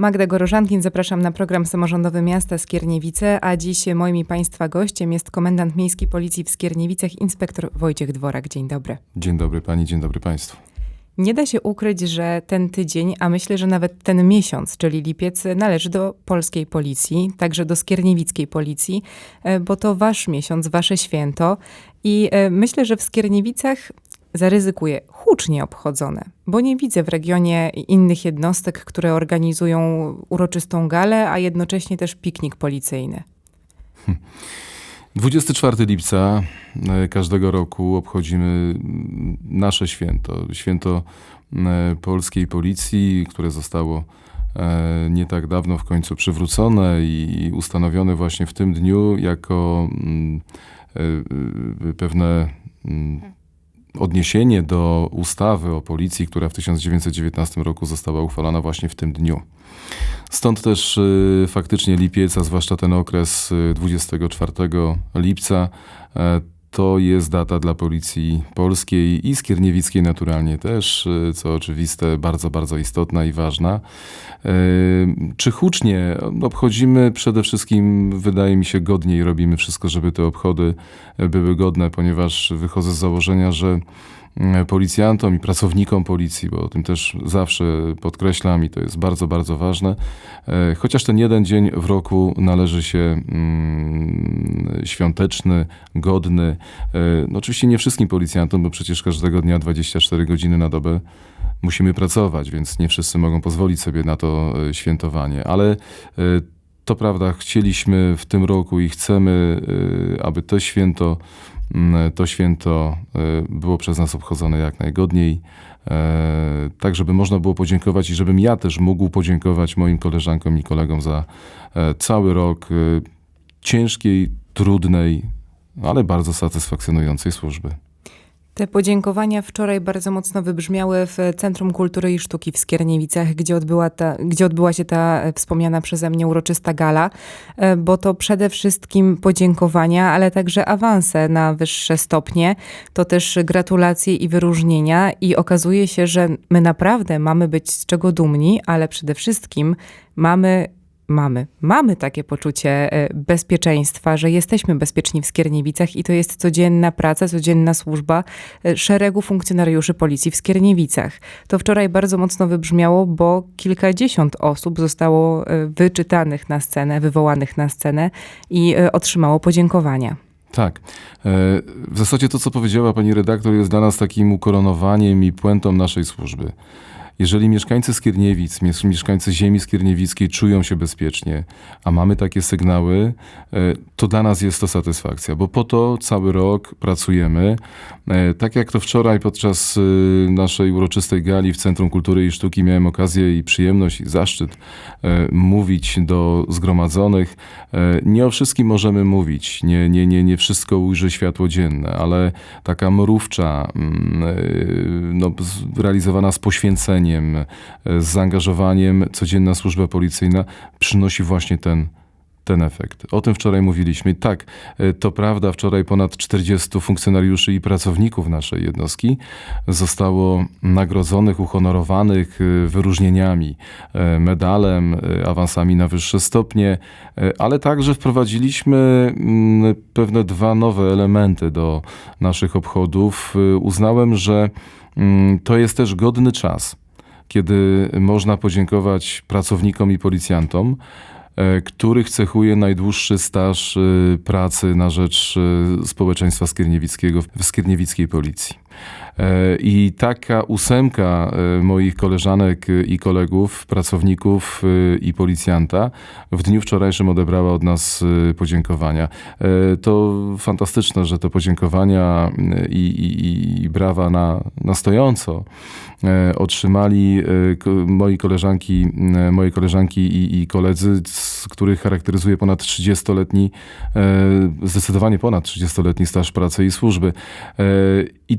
Magda Gorożankin, zapraszam na program samorządowy miasta Skierniewice, a dziś moim i Państwa gościem jest komendant Miejskiej Policji w Skierniewicach, inspektor Wojciech Dworak. Dzień dobry. Dzień dobry Pani, dzień dobry Państwu. Nie da się ukryć, że ten tydzień, a myślę, że nawet ten miesiąc, czyli lipiec, należy do polskiej policji, także do skierniewickiej policji, e, bo to wasz miesiąc, wasze święto. I e, myślę, że w Skierniewicach zaryzykuję hucznie obchodzone, bo nie widzę w regionie innych jednostek, które organizują uroczystą galę, a jednocześnie też piknik policyjny. 24 lipca e, każdego roku obchodzimy nasze święto. Święto e, polskiej policji, które zostało e, nie tak dawno w końcu przywrócone i ustanowione właśnie w tym dniu jako pewne mm, odniesienie do ustawy o policji, która w 1919 roku została uchwalona właśnie w tym dniu. Stąd też y, faktycznie lipiec, a zwłaszcza ten okres 24 y, lipca, e, to jest data dla policji polskiej i skierniewickiej naturalnie też, y, co oczywiste, bardzo, bardzo istotna i ważna. Czy hucznie obchodzimy? Przede wszystkim, wydaje mi się, godniej robimy wszystko, żeby te obchody były godne, ponieważ wychodzę z założenia, że policjantom i pracownikom policji, bo o tym też zawsze podkreślam i to jest bardzo, bardzo ważne. E, chociaż ten jeden dzień w roku należy się mm, świąteczny, godny. E, no oczywiście nie wszystkim policjantom, bo przecież każdego dnia 24 godziny na dobę musimy pracować, więc nie wszyscy mogą pozwolić sobie na to świętowanie, ale to prawda, chcieliśmy w tym roku i chcemy, aby to święto Mm, to święto e, było przez nas obchodzone jak najgodniej, e, tak żeby można było podziękować i żebym ja też mógł podziękować moim koleżankom i kolegom za e, cały rok ciężkiej, trudnej, ale bardzo satysfakcjonującej służby. Te podziękowania wczoraj bardzo mocno wybrzmiały w Centrum Kultury i Sztuki w Skierniewicach, gdzie odbyła, ta, gdzie odbyła się ta wspomniana przeze mnie uroczysta gala, e, bo to przede wszystkim podziękowania, ale także awanse na wyższe stopnie, to też gratulacje i wyróżnienia i okazuje się, że my naprawdę mamy być z czego dumni, ale przede wszystkim mamy mamy. Mamy takie poczucie e, bezpieczeństwa, że jesteśmy bezpieczni w Skierniewicach i to jest codzienna praca, codzienna służba e, szeregu funkcjonariuszy policji w Skierniewicach. To wczoraj bardzo mocno wybrzmiało, bo kilkadziesiąt osób zostało e, wyczytanych na scenę, wywołanych na scenę i otrzymało podziękowania. Tak. W zasadzie to, co powiedziała pani redaktor, jest dla nas takim ukoronowaniem i puentą naszej służby. Jeżeli mieszkańcy Skierniewic, mieszkańcy ziemi skierniewickiej czują się bezpiecznie, a mamy takie sygnały, e, to dla nas jest to satysfakcja, bo po to cały rok pracujemy. E, tak jak to wczoraj podczas e, naszej uroczystej gali w Centrum Kultury i Sztuki miałem okazję i przyjemność i zaszczyt mówić do zgromadzonych. Nie o wszystkim możemy mówić, nie, nie, nie, nie wszystko ujrzy światło dzienne, ale taka mrówcza, mm, no, realizowana z poświęceniem, E, z zaangażowaniem codzienna służba policyjna przynosi właśnie ten, ten efekt. O tym wczoraj mówiliśmy. Tak, e, to prawda, wczoraj ponad 40 funkcjonariuszy i pracowników naszej jednostki zostało nagrodzonych, uhonorowanych e, wyróżnieniami, medalem, awansami na wyższe stopnie, ale także wprowadziliśmy mm, pewne dwa nowe elementy do naszych obchodów. Uznałem, że mm, to jest też godny czas kiedy można podziękować pracownikom i policjantom, e, których cechuje najdłuższy staż e, pracy na rzecz e, społeczeństwa skierniewickiego w skierniewickiej policji. E, I taka ósemka e, moich koleżanek i kolegów, pracowników e, i policjanta w dniu wczorajszym odebrała od nas podziękowania. To fantastyczne, że te podziękowania i, i, i brawa na, na stojąco otrzymali moi koleżanki, moje koleżanki i, i koledzy, z których charakteryzuje ponad 30-letni, zdecydowanie ponad 30-letni staż pracy i służby. I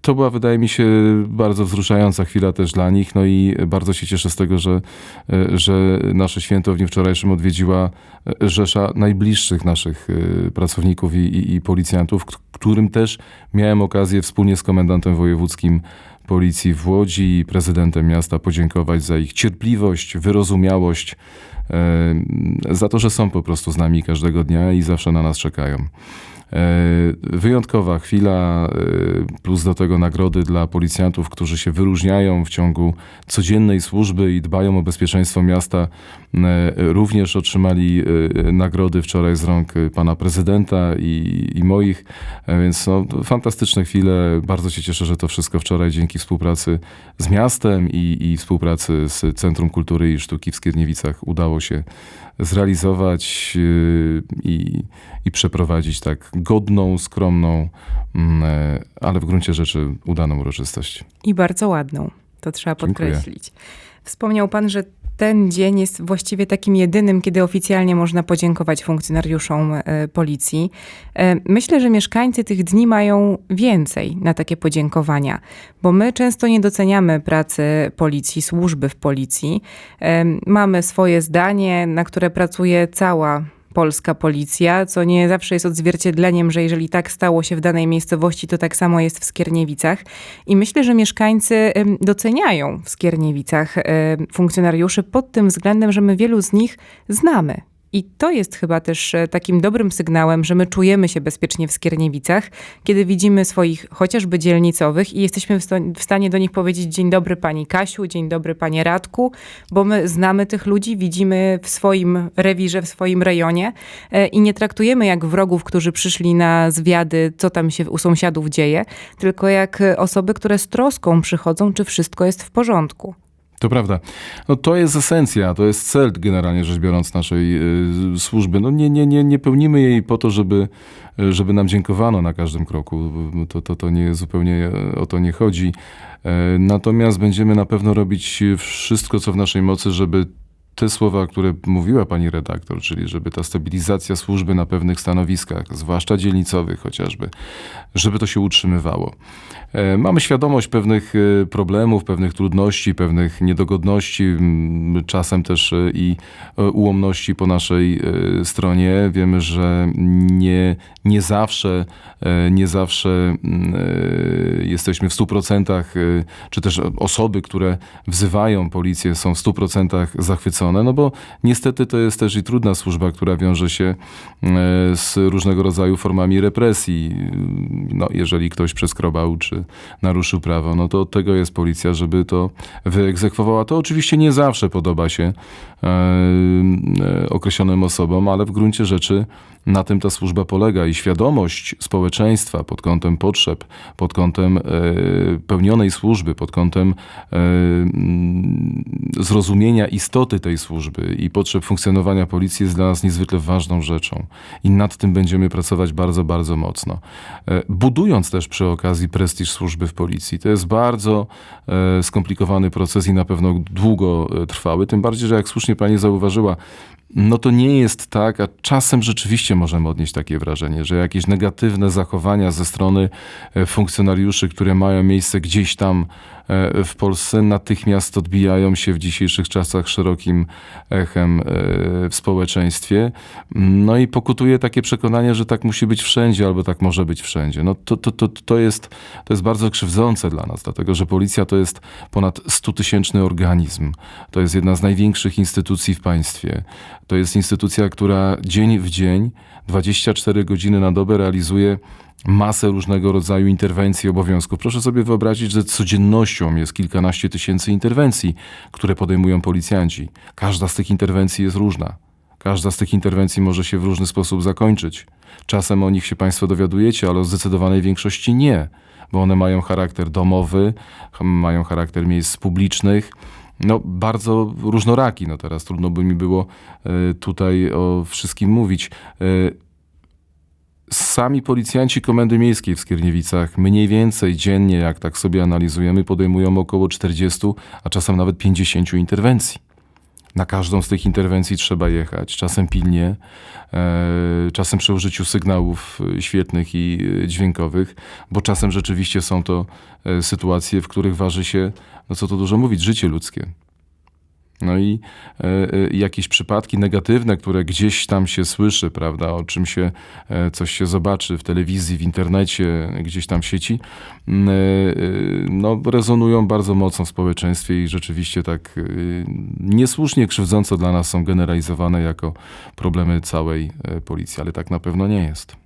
to była, wydaje mi się, bardzo wzruszająca chwila też dla nich. No i bardzo się cieszę z tego, że, że nasze święto w dniu wczorajszym odwiedziła rzesza najbliższych naszych e, pracowników i, i, i policjantów, którym też miałem okazję wspólnie z komendantem wojewódzkim policji w Łodzi i prezydentem miasta podziękować za ich cierpliwość, wyrozumiałość, e, za to, że są po prostu z nami każdego dnia i zawsze na nas czekają. E, Wyjątkowa chwila, e, plus do tego nagrody dla policjantów, którzy się wyróżniają w ciągu codziennej służby i dbają o bezpieczeństwo miasta. E, Również otrzymali nagrody wczoraj z rąk pana prezydenta i, i moich, więc no, fantastyczne chwile. Bardzo się cieszę, że to wszystko wczoraj dzięki współpracy z miastem i, i współpracy z Centrum Kultury i Sztuki w Skierniewicach udało się zrealizować i, i przeprowadzić tak godną, skromną, mm, e, ale w gruncie rzeczy udaną uroczystość. I bardzo ładną, to trzeba Dziękuję. podkreślić. Wspomniał pan, że ten dzień jest właściwie takim jedynym, kiedy oficjalnie można podziękować funkcjonariuszom e, policji. E, Myślę, że mieszkańcy tych dni mają więcej na takie podziękowania, bo my często nie doceniamy pracy policji, służby w policji. Mamy swoje zdanie, na które pracuje cała polska policja, co nie zawsze jest odzwierciedleniem, że jeżeli tak stało się w danej miejscowości, to tak samo jest w Skierniewicach. I myślę, że mieszkańcy doceniają w Skierniewicach funkcjonariuszy pod tym względem, że my wielu z nich znamy. I to jest chyba też e, takim dobrym sygnałem, że my czujemy się bezpiecznie w Skierniewicach, kiedy widzimy swoich chociażby dzielnicowych i jesteśmy w stanie do nich powiedzieć dzień dobry pani Kasiu, dzień dobry panie Radku, bo my znamy tych ludzi, widzimy w swoim rewirze, w swoim rejonie e, i nie traktujemy jak wrogów, którzy przyszli na zwiady, co tam się u sąsiadów dzieje, tylko jak e, osoby, które z troską przychodzą, czy wszystko jest w porządku. To prawda. No to jest esencja, to jest cel generalnie rzecz biorąc naszej y, służby. No nie, nie, nie, nie pełnimy jej po to, żeby, y, żeby nam dziękowano na każdym kroku. To, to, to nie zupełnie o to nie chodzi. E, Natomiast będziemy na pewno robić wszystko, co w naszej mocy, żeby te słowa, które mówiła pani redaktor, czyli żeby ta stabilizacja służby na pewnych stanowiskach, zwłaszcza dzielnicowych chociażby, żeby to się utrzymywało. E, Mamy świadomość pewnych e, problemów, pewnych trudności, pewnych niedogodności, czasem też e, i ułomności po naszej stronie. Wiemy, że nie, nie zawsze, nie zawsze jesteśmy w 100%, e, czy też osoby, które wzywają policję są w 100% zachwycone, no bo niestety to jest też i trudna służba, która wiąże się e, z różnego rodzaju formami represji. No, jeżeli ktoś przeskrobał czy naruszył prawo, no to od tego jest policja, żeby to wyegzekwowała. To oczywiście nie zawsze podoba się e, e, określonym osobom, ale w gruncie rzeczy na tym ta służba polega i świadomość społeczeństwa pod kątem potrzeb, pod kątem e, pełnionej służby, pod kątem e, mm, zrozumienia istoty tej służby i potrzeb funkcjonowania policji jest dla nas niezwykle ważną rzeczą. I nad tym będziemy pracować bardzo, bardzo mocno. E, Budując też przy okazji prestiż służby w policji. To jest bardzo skomplikowany proces i na pewno długo trwały. Tym bardziej, że jak słusznie pani zauważyła, no to nie jest tak, a czasem rzeczywiście możemy odnieść takie wrażenie, że jakieś negatywne zachowania ze strony e, funkcjonariuszy, które mają miejsce gdzieś tam e, w Polsce, natychmiast odbijają się w dzisiejszych czasach szerokim echem e, w społeczeństwie. No i pokutuje takie przekonanie, że tak musi być wszędzie, albo tak może być wszędzie. No to, to, to, to, jest, to jest bardzo krzywdzące dla nas, dlatego że policja to jest ponad 100-tysięczny organizm. To jest jedna z największych instytucji w państwie. To jest instytucja, która dzień w dzień, 24 godziny na dobę realizuje masę różnego rodzaju interwencji obowiązków. Proszę sobie wyobrazić, że codziennością jest kilkanaście tysięcy interwencji, które podejmują policjanci. Każda z tych interwencji jest różna. Każda z tych interwencji może się w różny sposób zakończyć. Czasem o nich się Państwo dowiadujecie, ale o zdecydowanej większości nie, bo one mają charakter domowy, mają charakter miejsc publicznych. No, bardzo różnoraki. No teraz trudno by mi było e, tutaj o wszystkim mówić. E, Sami policjanci Komendy Miejskiej w Skierniewicach mniej więcej dziennie, jak tak sobie analizujemy, podejmują około 40, a czasem nawet 50 interwencji. Na każdą z tych interwencji trzeba jechać, czasem pilnie, e, czasem przy użyciu sygnałów e, świetnych i e, dźwiękowych, bo czasem rzeczywiście są to sytuacje, w których waży się, no co tu dużo mówić, życie ludzkie. No i e, e, jakieś przypadki negatywne, które gdzieś tam się słyszy, prawda, o czym się e, coś się zobaczy w telewizji, w internecie, gdzieś tam w sieci, m, e, no, rezonują bardzo mocno w społeczeństwie i rzeczywiście tak niesłusznie krzywdząco dla nas są generalizowane jako problemy całej policji, ale tak na pewno nie jest.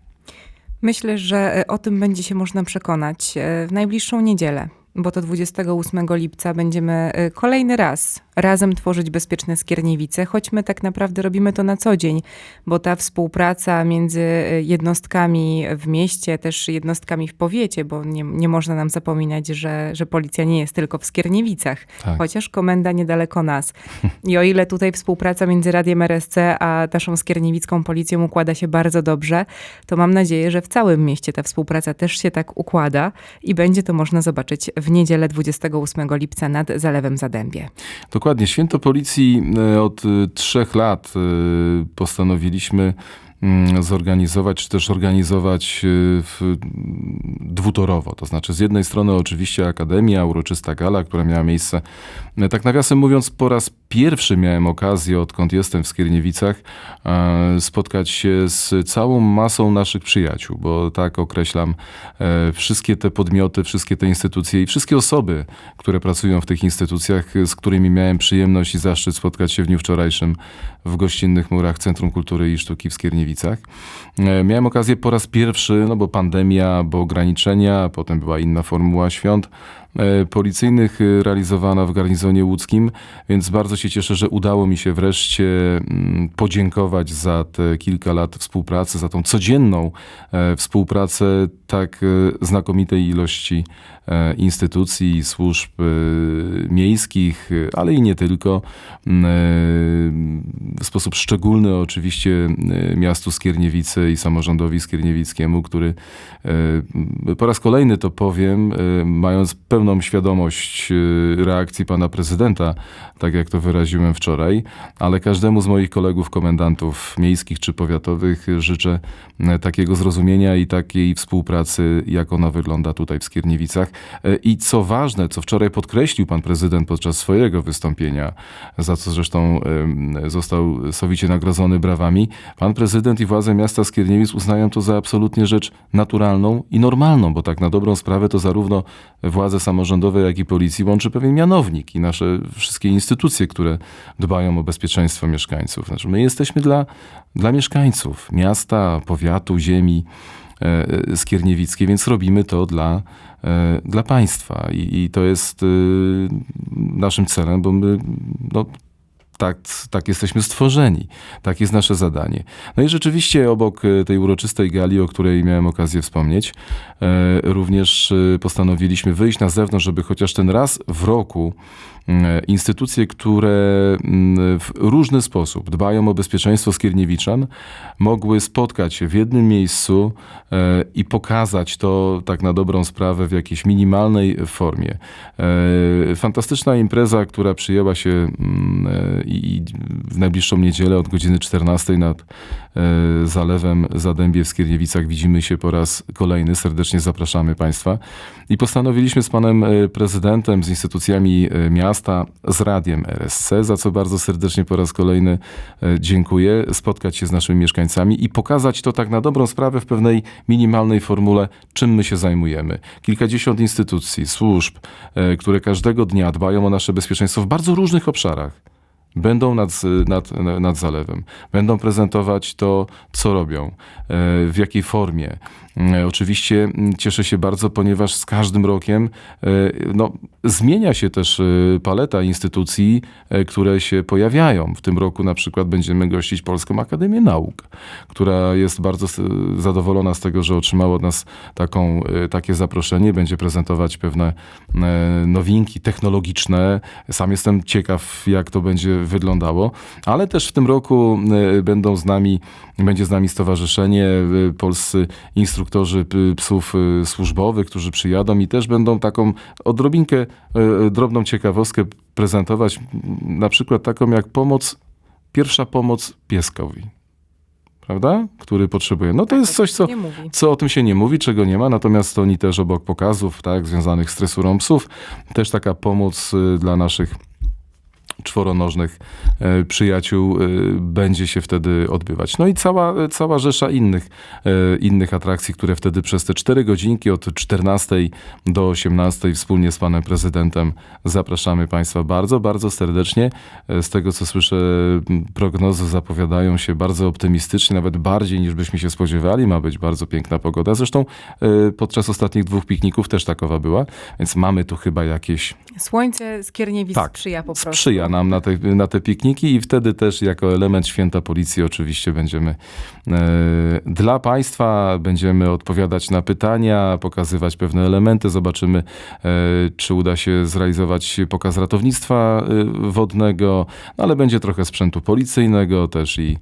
Myślę, że o tym będzie się można przekonać w najbliższą niedzielę, bo to 28 lipca będziemy kolejny raz razem tworzyć bezpieczne Skierniewice, choć my tak naprawdę robimy to na co dzień, bo ta współpraca między e, jednostkami w mieście, też jednostkami w powiecie, bo nie, nie można nam zapominać, że, że policja nie jest tylko w Skierniewicach, Tak. chociaż komenda niedaleko nas. I o ile tutaj współpraca między Radiem RSC a naszą skierniewicką policją układa się bardzo dobrze, to mam nadzieję, że w całym mieście ta współpraca też się tak układa i będzie to można zobaczyć w niedzielę 28 lipca nad Zalewem Zadębie. Dokładnie. Święto Policji e, od e, trzech lat e, postanowiliśmy mm, zorganizować, czy też organizować w, dwutorowo. To znaczy z jednej strony oczywiście Akademia, uroczysta gala, która miała miejsce, tak nawiasem mówiąc, po raz pierwszy miałem okazję, odkąd jestem w Skierniewicach, e, spotkać się z całą masą naszych przyjaciół, bo tak określam e, wszystkie te podmioty, wszystkie te instytucje i wszystkie osoby, które pracują w tych instytucjach, z którymi miałem przyjemność i zaszczyt spotkać się w dniu wczorajszym w gościnnych murach Centrum Kultury i Sztuki w Skierniewicach. E, Miałem okazję po raz pierwszy, no bo pandemia, bo ograniczenia, potem była inna formuła świąt policyjnych realizowana w garnizonie łódzkim, więc bardzo się cieszę, że udało mi się wreszcie mm, podziękować za te kilka lat współpracy, za tą codzienną e, współpracę tak e, znakomitej ilości e, instytucji, służb e, miejskich, e, ale i nie tylko. W sposób szczególny oczywiście miastu Skierniewice i samorządowi skierniewickiemu, który po raz kolejny to powiem, mając pełną świadomość reakcji pana prezydenta, tak jak to wyraziłem wczoraj, ale każdemu z moich kolegów komendantów miejskich czy powiatowych życzę takiego zrozumienia i takiej współpracy, jak ona wygląda tutaj w Skierniewicach. E, I co ważne, co wczoraj podkreślił pan prezydent podczas swojego wystąpienia, za co zresztą został sowicie nagrodzony brawami, pan prezydent i władze miasta Skierniewic uznają to za absolutnie rzecz naturalną i normalną, bo tak na dobrą sprawę to zarówno władze samorządowe, jak i policji łączy pewien mianownik i nasze wszystkie instytucje, które dbają o bezpieczeństwo mieszkańców. Znaczy, my jesteśmy dla, dla mieszkańców miasta, powiatu, ziemi e, e, skierniewickiej, więc robimy to dla, e, dla państwa. I, i to jest e, naszym celem, bo my no, tak, tak jesteśmy stworzeni. Tak jest nasze zadanie. No i rzeczywiście obok e, tej uroczystej gali, o której miałem okazję wspomnieć, e, również e, postanowiliśmy wyjść na zewnątrz, żeby chociaż ten raz w roku instytucje, które w różny sposób dbają o bezpieczeństwo Skierniewiczan, mogły spotkać się w jednym miejscu i pokazać to tak na dobrą sprawę w jakiejś minimalnej formie. Fantastyczna impreza, która przyjęła się i w najbliższą niedzielę od godziny 14 nad e, Zalewem Zadębie w Skierniewicach widzimy się po raz kolejny. Serdecznie zapraszamy Państwa. I postanowiliśmy z panem e, prezydentem, z instytucjami e, miasta, z radiem RSC, za co bardzo serdecznie po raz kolejny dziękuję, spotkać się z naszymi mieszkańcami i pokazać to tak na dobrą sprawę w pewnej minimalnej formule, czym my się zajmujemy. Kilkadziesiąt instytucji, służb, które każdego dnia dbają o nasze bezpieczeństwo w bardzo różnych obszarach będą nad, nad, nad zalewem, będą prezentować to, co robią, e, w jakiej formie. E, Oczywiście cieszę się bardzo, ponieważ z każdym rokiem e, no, zmienia się też paleta instytucji, które się pojawiają. W tym roku na przykład będziemy gościć Polską Akademię Nauk, która jest bardzo zadowolona z tego, że otrzymała od nas taką, takie zaproszenie. Będzie prezentować pewne nowinki technologiczne. Sam jestem ciekaw, jak to będzie wyglądało, ale też w tym roku e, będą z nami, będzie z nami stowarzyszenie, e, polscy instruktorzy psów e, służbowych, którzy przyjadą i też będą taką odrobinkę drobną ciekawostkę prezentować, na przykład taką jak pomoc, pierwsza pomoc pieskowi. Prawda? Który potrzebuje. No to jest coś, co, co o tym się nie mówi, czego nie ma, natomiast oni też obok pokazów, tak, związanych z tresurą psów, też taka pomoc y, dla naszych czworonożnych e, przyjaciół e, będzie się wtedy odbywać. No i cała, cała rzesza innych, e, innych atrakcji, które wtedy przez te cztery godzinki od 14 do 18 wspólnie z panem prezydentem zapraszamy państwa bardzo, bardzo serdecznie. Z tego co słyszę, prognozy zapowiadają się bardzo optymistycznie, nawet bardziej niż byśmy się spodziewali. Ma być bardzo piękna pogoda. Zresztą podczas ostatnich dwóch pikników też takowa była, więc mamy tu chyba jakieś Słońce z Kierniewic Tak, sprzyja po prostu. sprzyja nam na te, na te pikniki i wtedy też jako element święta policji oczywiście będziemy e, dla państwa, będziemy odpowiadać na pytania, pokazywać pewne elementy, zobaczymy e, czy uda się zrealizować pokaz ratownictwa e, wodnego, no, ale będzie trochę sprzętu policyjnego też i,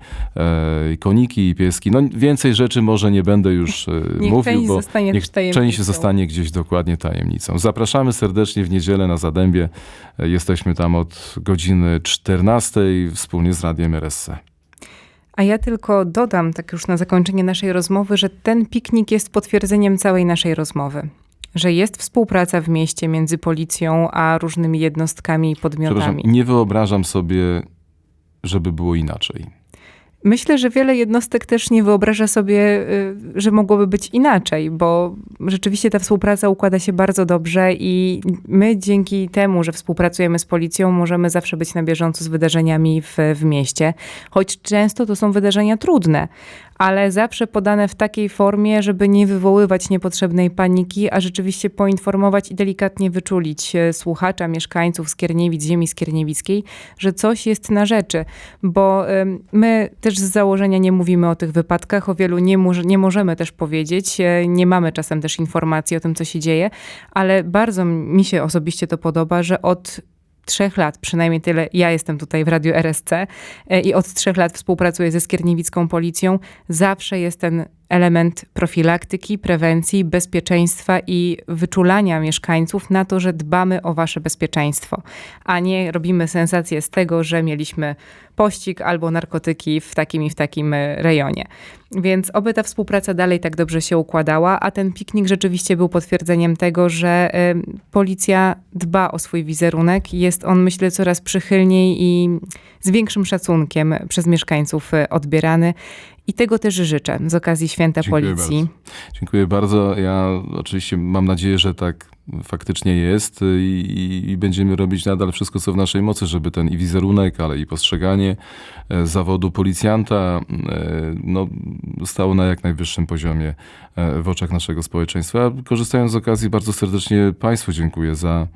i koniki i pieski. No więcej rzeczy może nie będę już Niech mówił, część bo zostanie niech część zostanie gdzieś dokładnie tajemnicą. Zapraszamy serdecznie w niedzielę na Zadębie. Jesteśmy tam od godziny 14 wspólnie z Radiem RSC. A ja tylko dodam, tak już na zakończenie naszej rozmowy, że ten piknik jest potwierdzeniem całej naszej rozmowy. Że jest współpraca w mieście między policją a różnymi jednostkami i Przepraszam, podmiotami. nie wyobrażam sobie, żeby było inaczej. Myślę, że wiele jednostek też nie wyobraża sobie, y, że mogłoby być inaczej, bo rzeczywiście ta współpraca układa się bardzo dobrze i my dzięki temu, że współpracujemy z policją, możemy zawsze być na bieżąco z wydarzeniami w, w mieście. Choć często to są wydarzenia trudne, ale zawsze podane w takiej formie, żeby nie wywoływać niepotrzebnej paniki, a rzeczywiście poinformować i delikatnie wyczulić e, słuchacza, mieszkańców Skierniewic, ziemi skierniewickiej, że coś jest na rzeczy, bo my też z założenia nie mówimy o tych wypadkach, o wielu nie, nie możemy też powiedzieć, e, nie mamy czasem też informacji o tym, co się dzieje, ale bardzo mi się osobiście to podoba, że od trzech lat, przynajmniej tyle, ja jestem tutaj w Radiu RSC e, i od trzech lat współpracuję ze skierniewicką policją, zawsze jest ten element profilaktyki, prewencji, bezpieczeństwa i wyczulania mieszkańców na to, że dbamy o wasze bezpieczeństwo, a nie robimy sensację z tego, że mieliśmy pościg albo narkotyki w takim i w takim e, rejonie. Więc oby ta współpraca dalej tak dobrze się układała, a ten piknik rzeczywiście był potwierdzeniem tego, że e, policja dba o swój wizerunek. Jest on, myślę, coraz przychylniej i z większym szacunkiem przez mieszkańców e, odbierany. I tego też życzę z okazji Święta Dziękuję Policji. bardzo. Dziękuję bardzo. Ja oczywiście mam nadzieję, że tak faktycznie jest i, i będziemy robić nadal wszystko, co w naszej mocy, żeby ten i wizerunek, ale i postrzeganie e, zawodu policjanta e, no, stało na jak najwyższym poziomie e, w oczach naszego społeczeństwa. Korzystając z okazji, bardzo serdecznie Państwu dziękuję za,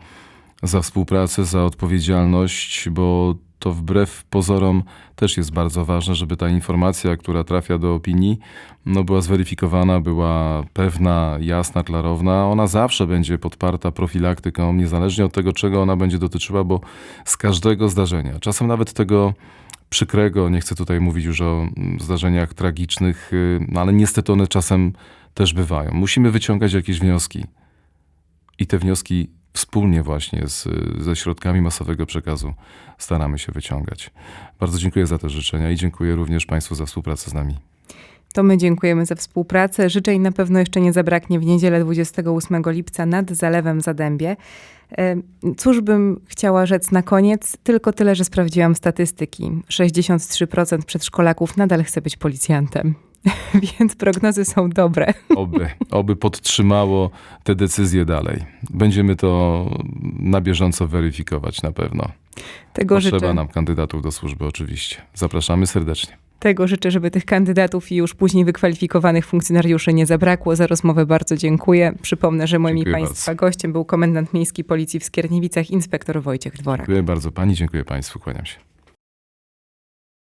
za współpracę, za odpowiedzialność, bo to wbrew pozorom też jest bardzo ważne, żeby ta informacja, która trafia do opinii, no była zweryfikowana, była pewna, jasna, klarowna. Ona zawsze będzie podparta profilaktyką, niezależnie od tego, czego ona będzie dotyczyła, bo z każdego zdarzenia, czasem nawet tego przykrego, nie chcę tutaj mówić już o mm, zdarzeniach tragicznych, y, no ale niestety one czasem też bywają. Musimy wyciągać jakieś wnioski. I te wnioski wspólnie właśnie z, ze środkami masowego przekazu staramy się wyciągać. Bardzo dziękuję za te życzenia i dziękuję również Państwu za współpracę z nami. To my dziękujemy za współpracę. Życzeń na pewno jeszcze nie zabraknie w niedzielę 28 lipca nad Zalewem Zadębie. Cóż bym chciała rzec na koniec? Tylko tyle, że sprawdziłam statystyki. 63% przedszkolaków nadal chce być policjantem. Więc prognozy są dobre. Oby, oby podtrzymało te decyzje dalej. Będziemy to na bieżąco weryfikować na pewno. Tego Potrzeba życzę. nam kandydatów do służby oczywiście. Zapraszamy serdecznie. Tego życzę, żeby tych kandydatów i już później wykwalifikowanych funkcjonariuszy nie zabrakło. Za rozmowę bardzo dziękuję. Przypomnę, że moim Dziękuję Państwa gościem był komendant miejski policji w Skierniewicach, inspektor Wojciech Dworak. Dziękuję bardzo Pani, dziękuję Państwu, kłaniam się.